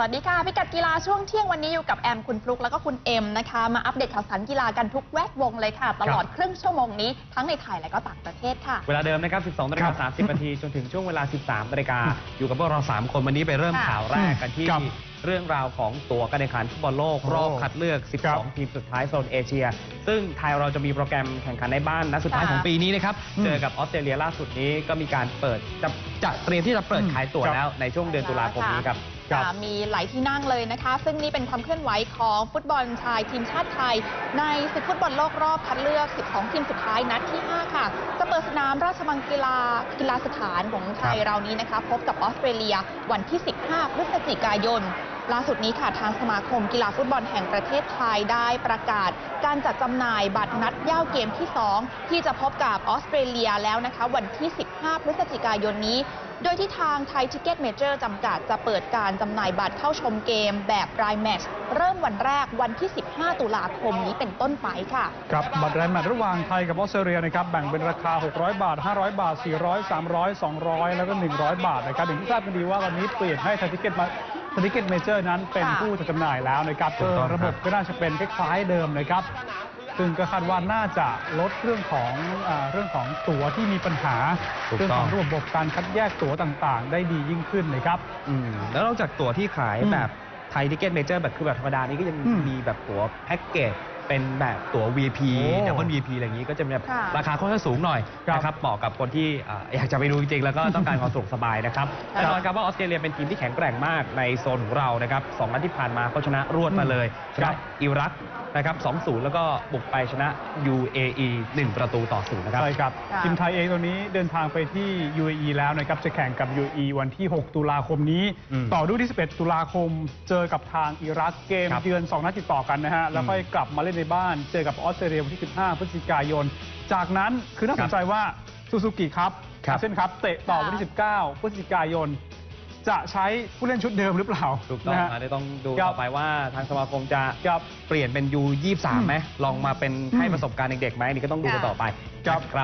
วัสดีค่ะ พิกัดกีฬาช่วงเที่ยงวันนี้อยู่กับแอมคุณฟลุกแล้วก็คุณเอ็มนะคะ มาอัปเดตข่าวสารกีฬากันทุกแวดวงเลยค่ะ ตลอดครึ่งชั่วโมงนี้ทั้งในไทยและก็ต่างประเทศค่ะ เวลาเดิมนะครับ 12นาฬิครักาบ30นาทีจนถึงช่วงเวลา 13นาฬิกาอยู่กับพวกเรา 3 คนวันนี้ไปเริ่มค่ะข่าวแรกกันที่ครับเรื่องราวของตั๋วการแข่งขันฟุตบอลโลกโอ้รอบคัดเลือกครับ12 ทีมสุดท้ายโซนเอเชีย ซึ่งไทยเราจะมีโปรแกรมแข่งขันในบ้านนัดสุดท้ายค่ะของปีนี้นะครับอืมเจอกับออสเตรเลียล่าสุดนี้ก็มีการเปิดจะจะเตรียมที่จะเปิดอืมขายตั๋วครับแล้วในช่วงเดือนตุลาคมนี้ครับครับค่ะ มีหลายที่นั่งเลยนะคะ ซึ่งนี่เป็นความเคลื่อนไหวของฟุตบอลชายทีมชาติไทย ในศึกฟุตบอลโลกรอบคัดเลือก 12 ทีมสุดท้ายนัดที่ 5 ค่ะ จะเปิดสนามราชมังกีฬากีฬาสถานของไทยครับเรานี้นะคะ พบกับออสเตรเลียวันที่ 15 พฤศจิกายนล่าสุดนี้ค่ะทางสมาคมกีฬาฟุตบอลแห่งประเทศไทยได้ประกาศ การจัดจำหน่ายบัตรนัดย่าวเกมที่ 2 ที่จะพบกับออสเตรเลียแล้วนะคะ วันที่ 15 พฤศจิกายนนี้ โดยที่ทางไทยทิเก็ตเมเจอร์จำกัดจะเปิดการจำหน่ายบัตรเข้าชมเกมแบบรายแมตช์เริ่มวันแรกวันที่ 15 ตุลาคมนี้เป็นต้นไปค่ะครับบัตรแรมแมตช์ระหว่างไทยกับออสเตรเลียนะครับแบ่งเป็นราคา 600 บาท 500 บาท 400 300 200 แล้วก็ 100 บาทนะครับอย่างที่ทราบกันดีว่าวันนี้เปลี่ยนให้ไทยทิเก็ตมาไทยทิเก็ตเมเจอร์นั้นเป็นค่ะผู้จัดจำหน่ายแล้วนะครับถูกต้องระบบก็น่าจะเป็นคล้ายๆเดิมนะครับ ซึ่งก็คาดว่าน่าจะลดเรื่องของอาเรื่องของตั๋วที่มีปัญหาถูกเรื่องต้ขอองงระบบการคัดแยกตั๋วต่างๆ ได้ดียิ่งขึ้นนะครับอืมแล้วนอกจากตั๋วที่ขายอืมแบบไทยทิเก็ตเมเจอร์แบบคือแบบธรรมดานี้ก็ยังอืมมีแบบตั๋วแพ็กเกจ เป็นแบบตั๋ว VIP โอ้ดับเบิล VIP อะไรอย่างนี้ก็จะแบบค่ะราคาค่อนข้างสูงหน่อยครับนะครับเหมาะกับคนที่อ่าอยากจะไปดูจริงๆ แล้วก็ต้องการความสะดวกสบายนะครับครับแน่นอนครับว่าออสเตรเลียเป็นทีมที่แข็งแกร่งมากในโซนของเรานะครับสองนัดที่ผ่านมาเขาชนะรวดมาเลยชครันะบ อิรักนะครับ2-0 แล้วก็บุกไปชนะ UAE 1 ประตูต่อ0นะครับ ใช่ครับค่ะ ทีมไทยเองตอนนี้เดินทางไปที่ UAE แล้วนะครับ จะแข่งกับ UAE วันที่ 6 ตุลาคมนี้ อืมต่อด้วยที่ 11 ตุลาคม เจอกับทางอิรักเกมครับเยือน 2 นัดติดต่อกันนะฮะ แล้วอืมค่อยกลับมาเล่นในบ้าน เจอกับออสเตรเลียวันที่ 15 พฤศจิกายน จากนั้นคือน่าสนใจว่าซูซูกิครับครับ เช่นครับ เตะต่อวันที่ 19 พฤศจิกายน จะใช้ผู้เล่นชุดเดิมหรือเปล่าถูกต้องนะฮะ นะเดี๋ยวต้องดูครับ ต่อไปว่าทางสมาคมจะครับ เปลี่ยนเป็น U23 ไหมลองมาเป็นให้อืมประสบการณ์เด็กๆไหมนี่ก็ต้องดูกันต่อไปครับ นะครับ